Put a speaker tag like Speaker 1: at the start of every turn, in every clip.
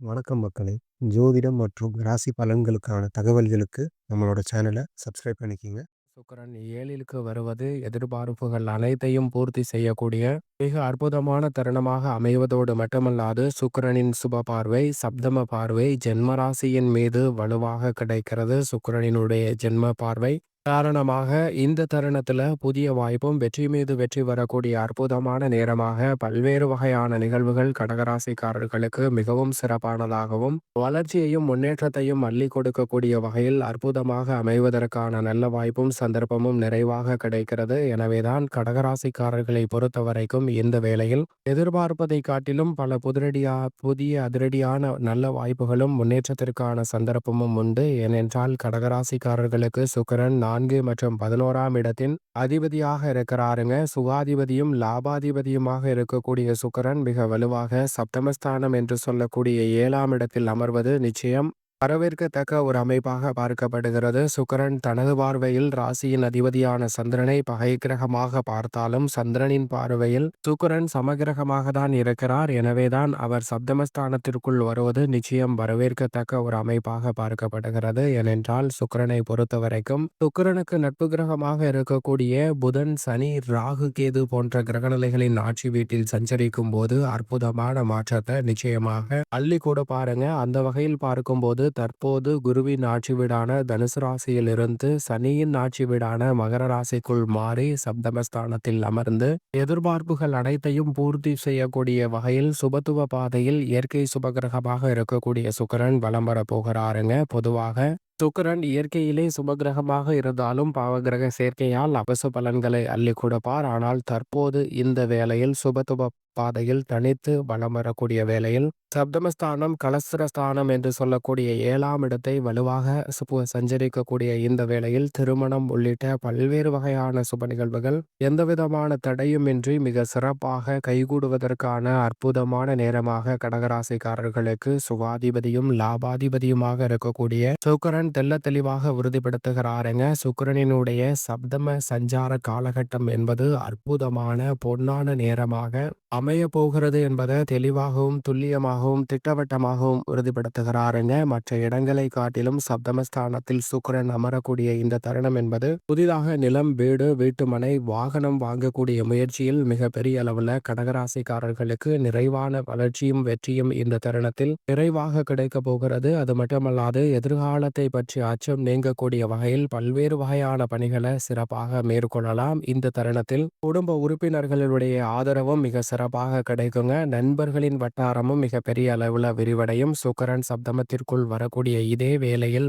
Speaker 1: வணக்கம் மக்களே! ஜோதிடம் மற்றும் ராசி பலன்களுக்கான தகவல்களுக்கு நம்மளோட சேனலை சப்ஸ்கிரைப் பண்ணிக்கோங்க
Speaker 2: சுக்கரன் ஏழிலுக்கு வருவது எதிர்பார்ப்புகள் அனைத்தையும் பூர்த்தி செய்யக்கூடிய மிக அற்புதமான தருணமாக அமைவதோடு மட்டுமல்லாது சுக்கரனின் சுப பார்வை சப்தம பார்வை ஜென்மராசியின் மீது வலுவாக கிடைக்கிறது சுக்கரனினுடைய ஜென்ம பார்வை காரணமாக இந்த தருணத்தில் புதிய வாய்ப்பும் வெற்றி மீது வெற்றி வரக்கூடிய அற்புதமான நேரமாக பல்வேறு வகையான நிகழ்வுகள் கடகராசிக்காரர்களுக்கு மிகவும் சிறப்பானதாகவும் வளர்ச்சியையும் முன்னேற்றத்தையும் அள்ளி கொடுக்கக்கூடிய வகையில் அற்புதமாக அமைவதற்கான நல்ல வாய்ப்பும் சந்தர்ப்பமும் நிறைவாக கிடைக்கிறது. எனவேதான் கடகராசிக்காரர்களை பொறுத்த வரைக்கும் இந்த வேளையில் எதிர்பார்ப்பதை காட்டிலும் பல புதிரடியா புதிய அதிரடியான நல்ல வாய்ப்புகளும் முன்னேற்றத்திற்கான சந்தர்ப்பமும் உண்டு. ஏனென்றால் கடகராசிக்காரர்களுக்கு சுக்கரன் நான்கு மற்றும் பதினோராம் இடத்தின் அதிபதியாக இருக்கிறாருங்க. சுகாதிபதியும் லாபாதிபதியுமாக இருக்கக்கூடிய சுக்கரன் மிக வலுவாக சப்தமஸ்தானம் என்று சொல்லக்கூடிய ஏழாம் இடத்தில் அமர்வது நிச்சயம். வரவேற்கத்தக்க ஒரு அமைப்பாக பார்க்கப்படுகிறது. சுக்கரன் தனது பார்வையில் ராசியின் அதிபதியான சந்திரனை பகை கிரகமாக பார்த்தாலும் சந்திரனின் பார்வையில் சுக்கரன் சமகிரகமாக தான் இருக்கிறார். எனவேதான் அவர் சப்தமஸ்தானத்திற்குள் வருவது நிச்சயம் வரவேற்கத்தக்க ஒரு அமைப்பாக பார்க்கப்படுகிறது. ஏனென்றால் சுக்கரனை பொறுத்தவரைக்கும் சுக்கரனுக்கு நட்பு கிரகமாக இருக்கக்கூடிய புதன் சனி ராகு கேது போன்ற கிரகநிலைகளின் ஆட்சி வீட்டில் சஞ்சரிக்கும் போது அற்புதமான மாற்றத்தை நிச்சயமாக அள்ளி கூட பாருங்க. அந்த வகையில் பார்க்கும்போது தற்போது குருவின் ஆட்சி வீடான தனுசு ராசியில் இருந்து சனியின் ஆட்சி வீடான மகர ராசிக்குள் மாறி சப்தமஸ்தானத்தில் அமர்ந்து எதிர்பார்ப்புகள் அனைத்தையும் பூர்த்தி செய்யக்கூடிய வகையில் சுபத்துவ பாதையில் இயற்கை சுபகிரகமாக இருக்கக்கூடிய சுக்கரன் வலம் வர போகிறாருங்க. பொதுவாக சுக்கரன் இயற்கையிலே சுபகிரகமாக இருந்தாலும் பாவகிரக சேர்க்கையால் அபசு பலன்களை அள்ளி கொடுப்பார். ஆனால் தற்போது இந்த வேளையில் சுபத்துவ பாதையில் தனித்து வலம் வரக்கூடிய வேளையில் சப்தமஸ்தானம் கலஸ்திரஸ்தானம் என்று சொல்லக்கூடிய ஏழாம் இடத்தை வலுவாக சஞ்சரிக்கக்கூடிய இந்த வேளையில் திருமணம் உள்ளிட்ட பல்வேறு வகையான சுப நிகழ்வுகள் எந்த விதமான தடையுமின்றி மிக சிறப்பாக கைகூடுவதற்கான அற்புதமான நேரமாக கடகராசிக்காரர்களுக்கு சுகாதிபதியும் லாபாதிபதியுமாக இருக்கக்கூடிய சுக்கரன் தெல்ல தெளிவாக உறுதிப்படுத்துகிறாருங்க. சுக்கரனினுடைய சப்தம சஞ்சார காலகட்டம் என்பது அற்புதமான பொன்னான நேரமாக அமைய போகிறது என்பதை தெளிவாகவும் துல்லியமாகவும் திட்டவட்டமாகவும் உறுதிப்படுத்துகிறாருங்க. மற்ற இடங்களை காட்டிலும் சப்தமஸ்தானத்தில் சுக்கரன் அமரக்கூடிய இந்த தருணம் என்பது புதிதாக நிலம் வீடு வீட்டுமனை வாகனம் வாங்கக்கூடிய முயற்சியில் மிக பெரிய கடகராசிக்காரர்களுக்கு நிறைவான வளர்ச்சியும் வெற்றியும் இந்த தருணத்தில் நிறைவாக கிடைக்க போகிறது. அது மட்டுமல்லாது எதிர்காலத்தை பற்றி அச்சம் நீங்கக்கூடிய வகையில் பல்வேறு வகையான பணிகளை சிறப்பாக மேற்கொள்ளலாம். இந்த தருணத்தில் குடும்ப உறுப்பினர்களுடைய ஆதரவும் மிக சிறப்பாக கிடைக்குங்க. நண்பர்களின் வட்டாரமும் மிக பெரிய அளவுல விரிவடையும். சுக்கரன் சப்தமத்திற்குள் வரக்கூடிய இதே வேளையில்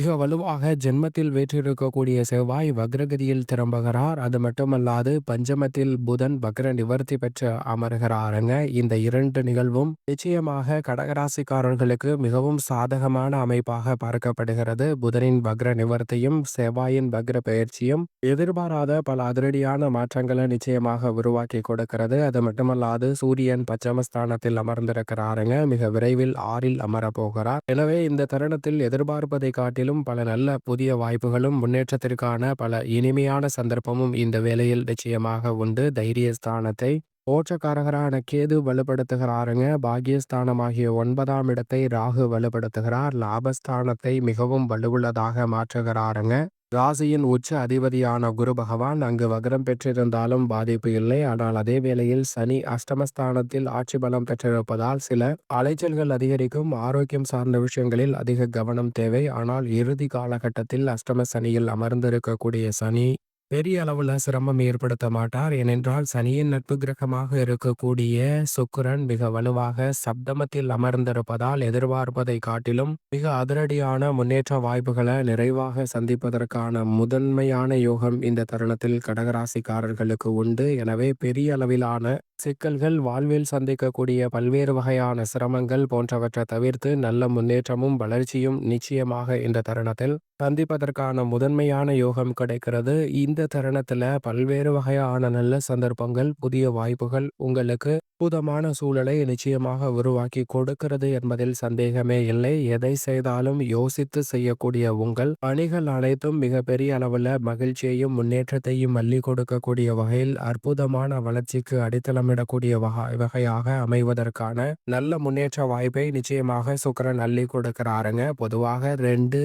Speaker 2: மிக வலுவாக ஜென்மத்தில் வேற்றிருக்கக்கூடிய செவ்வாய் வக்ரகதியில் திரும்புகிறார். அது மட்டுமல்லாது பஞ்சமத்தில் புதன் வக்ர நிவர்த்தி பெற்று அமர்கிறாருங்க. இந்த இரண்டு நிகழ்வும் நிச்சயமாக கடகராசிக்காரர்களுக்கு மிகவும் சாதகமான அமைப்பாக பார்க்கப்படுகிறது. புதனின் வக்ர நிவர்த்தியும் செவ்வாயின் வக்ர பயிற்சியும் எதிர்பாராத பல அதிரடியான மாற்றங்களை நிச்சயமாக உருவாக்கி கொடுக்கிறது. அது மட்டுமல்லாது சூரியன் பச்சமஸ்தானத்தில் அமர்ந்திருக்கிறாருங்க. மிக விரைவில் ஆறில் அமரப்போகிறார் எனவே இந்த தருணத்தில் எதிர்பார்ப்பதை காட்டில் மேலும் பல நல்ல புதிய வாய்ப்புகளும் முன்னேற்றத்திற்கான பல இனிமையான சந்தர்ப்பமும் இந்த வேலையில் நிச்சயமாக உண்டு. தைரியஸ்தானத்தை ஓற்றக்காரகரான கேது வலுப்படுத்துகிறாருங்க. பாகியஸ்தானமாகிய ஒன்பதாம் இடத்தை ராகு வலுப்படுத்துகிறார். லாபஸ்தானத்தை மிகவும் வலுவுள்ளதாக மாற்றுகிறாருங்க. ராசியின் உச்ச அதிபதியான குரு பகவான் அங்கு வக்ரம் பெற்றிருந்தாலும் பாதிப்பு இல்லை. ஆனால் அதே வேளையில் சனி அஷ்டமஸ்தானத்தில் ஆட்சி பலம் பெற்றிருப்பதால் சில அலைச்சல்கள் அதிகரிக்கும். ஆரோக்கியம் சார்ந்த விஷயங்களில் அதிக கவனம் தேவை. ஆனால் இறுதி காலகட்டத்தில் அஷ்டம சனியில் அமர்ந்திருக்கக்கூடிய சனி பெரிய அளவுல சிரமம் ஏற்படுத்த மாட்டார். ஏனென்றால் சனியின் நட்பு கிரகமாக இருக்கக்கூடிய சுக்கரன் மிக வலுவாக சப்தமத்தில் அமர்ந்திருப்பதால் எதிர்பார்ப்பதை காட்டிலும் மிக அதிரடியான முன்னேற்ற வாய்ப்புகளை நிறைவாக சந்திப்பதற்கான முதன்மையான யோகம் இந்த தருணத்தில் கடகராசிக்காரர்களுக்கு உண்டு. எனவே பெரிய அளவிலான சிக்கல்கள் வாழ்வில் சந்திக்கக்கூடிய பல்வேறு வகையான சிரமங்கள் போன்றவற்றை தவிர்த்து நல்ல முன்னேற்றமும் வளர்ச்சியும் நிச்சயமாக இந்த தருணத்தில் சந்திப்பதற்கான முதன்மையான யோகம் கிடைக்கிறது. இந்த தருணத்துல பல்வேறு வகையான நல்ல சந்தர்ப்பங்கள் புதிய வாய்ப்புகள் உங்களுக்கு அற்புதமான சூழலை நிச்சயமாக உருவாக்கி கொடுக்கிறது என்பதில் சந்தேகமே இல்லை. எதை செய்தாலும் யோசித்து செய்யக்கூடிய உங்கள் பணிகள் அனைத்தும் மிகப்பெரிய அளவில் மகிழ்ச்சியையும் முன்னேற்றத்தையும் அள்ளி கொடுக்கக்கூடிய வகையில் அற்புதமான வளர்ச்சிக்கு அடித்தளமிடக்கூடிய வகை வகையாக அமைவதற்கான நல்ல முன்னேற்ற வாய்ப்பை நிச்சயமாக சுக்கரன் அள்ளி கொடுக்கிறாருங்க. பொதுவாக ரெண்டு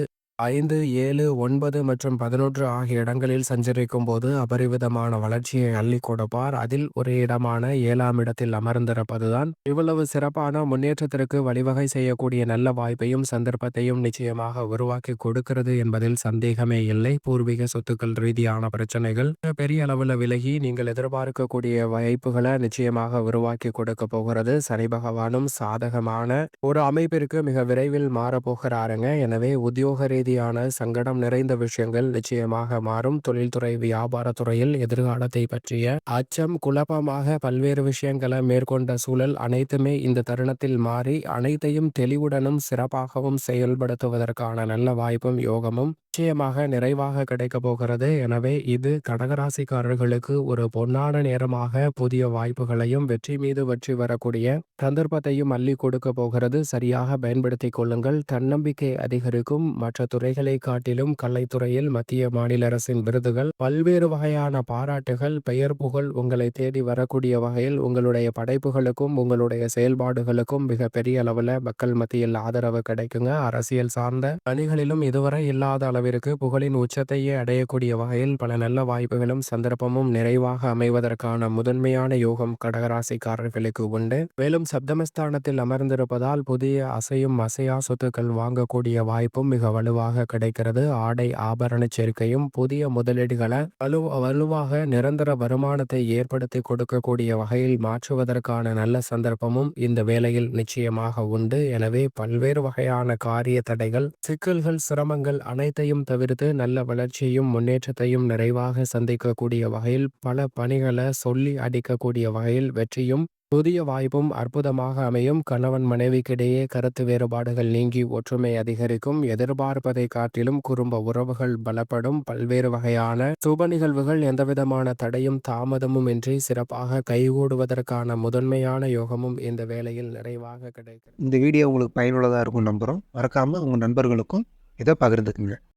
Speaker 2: ஐந்து ஏழு ஒன்பது மற்றும் பதினொன்று ஆகிய இடங்களில் சஞ்சரிக்கும் போது அபரிவிதமான வளர்ச்சியை அள்ளி கொடுப்பார். அதில் ஒரு இடமான ஏழாம் இடத்தில் அமர்ந்திருப்பதுதான் இவ்வளவு சிறப்பான முன்னேற்றத்திற்கு வழிவகை செய்யக்கூடிய நல்ல வாய்ப்பையும் சந்தர்ப்பத்தையும் நிச்சயமாக உருவாக்கி கொடுக்கிறது என்பதில் சந்தேகமே இல்லை. பூர்வீக சொத்துக்கள் ரீதியான பிரச்சனைகள் பெரிய அளவில் விலகி நீங்கள் எதிர்பார்க்கக்கூடிய வாய்ப்புகளை நிச்சயமாக உருவாக்கி கொடுக்க போகிறது. சனி பகவானும் சாதகமான ஒரு அமைப்பிற்கு மிக விரைவில் மாறப்போகிறாருங்க எனவே உத்தியோக ரீதி ரீதியான சங்கடம் நிறைந்த விஷயங்கள் நிச்சயமாக மாறும். தொழில்துறை வியாபாரத்துறையில் எதிர்காலத்தை பற்றிய அச்சம் குழப்பமாக பல்வேறு விஷயங்களை மேற்கொண்ட சூழல் அனைத்துமே இந்த தருணத்தில் மாறி அனைத்தையும் தெளிவுடனும் சிறப்பாகவும் செயல்படுத்துவதற்கான நல்ல வாய்ப்பும் யோகமும் நிச்சயமாக நிறைவாக கிடைக்க போகிறது. எனவே இது கடகராசிக்காரர்களுக்கு ஒரு பொன்னான நேரமாக புதிய வாய்ப்புகளையும் வெற்றி மீது வெற்றி வரக்கூடிய சந்தர்ப்பத்தையும் அள்ளி கொடுக்க போகிறது. சரியாக பயன்படுத்திக் கொள்ளுங்கள். தன்னம்பிக்கை அதிகரிக்கும். மற்ற துறைகளை காட்டிலும் கலைத்துறையில் மத்திய மாநில அரசின் விருதுகள் பல்வேறு வகையான பாராட்டுகள் பெயர் புகழ் உங்களை தேடி வரக்கூடிய வகையில் உங்களுடைய படைப்புகளுக்கும் உங்களுடைய செயல்பாடுகளுக்கும் மிக பெரிய அளவில் மக்கள் மத்தியில் ஆதரவு கிடைக்குங்க. அரசியல் சார்ந்த பணிகளிலும் இதுவரை இல்லாத அளவு அளவிற்கு புகழின் உச்சத்தையே அடையக்கூடிய வகையில் பல நல்ல வாய்ப்புகளும் சந்தர்ப்பமும் நிறைவாக அமைவதற்கான முதன்மையான யோகம் கடகராசிக்காரர்களுக்கு உண்டு. மேலும் சப்தமஸ்தானத்தில் அமர்ந்திருப்பதால் புதிய அசையும் அசையா சொத்துக்கள் வாங்கக்கூடிய வாய்ப்பும் மிக வலுவாக கிடைக்கிறது. ஆடை ஆபரண சேர்க்கையும் புதிய முதலீடுகளை வலு வலுவாக நிரந்தர வருமானத்தை ஏற்படுத்தி கொடுக்கக்கூடிய வகையில் மாற்றுவதற்கான நல்ல சந்தர்ப்பமும் இந்த வேளையில் நிச்சயமாக உண்டு. எனவே பல்வேறு வகையான காரிய தடைகள் சிக்கல்கள் சிரமங்கள் அனைத்தையும் தவிர்த்து நல்ல வளர்ச்சியையும் முன்னேற்றத்தையும் நிறைவாக சந்திக்கக்கூடிய வகையில் பல பணிகளை சொல்லி அடிக்கக்கூடிய வகையில் வெற்றியும் புதிய வாய்ப்பும் அற்புதமாக அமையும். கணவன் மனைவிக்கிடையே கருத்து வேறுபாடுகள் நீங்கி ஒற்றுமை அதிகரிக்கும். எதிர்பார்ப்பதை காட்டிலும் குடும்ப உறவுகள் பலப்படும். பல்வேறு வகையான சுப நிகழ்வுகள் எந்தவிதமான தடையும் தாமதமும் இன்றி சிறப்பாக கைகூடுவதற்கான முதன்மையான யோகமும் இந்த வேளையில் நிறைவாக கிடைக்கும்
Speaker 1: இந்த வீடியோ உங்களுக்கு பயனுள்ளதாக இருக்கும் நம்புகிறோம் மறக்காமல் உங்கள் நண்பர்களுக்கும் இதை பகிர்ந்துக்குங்க.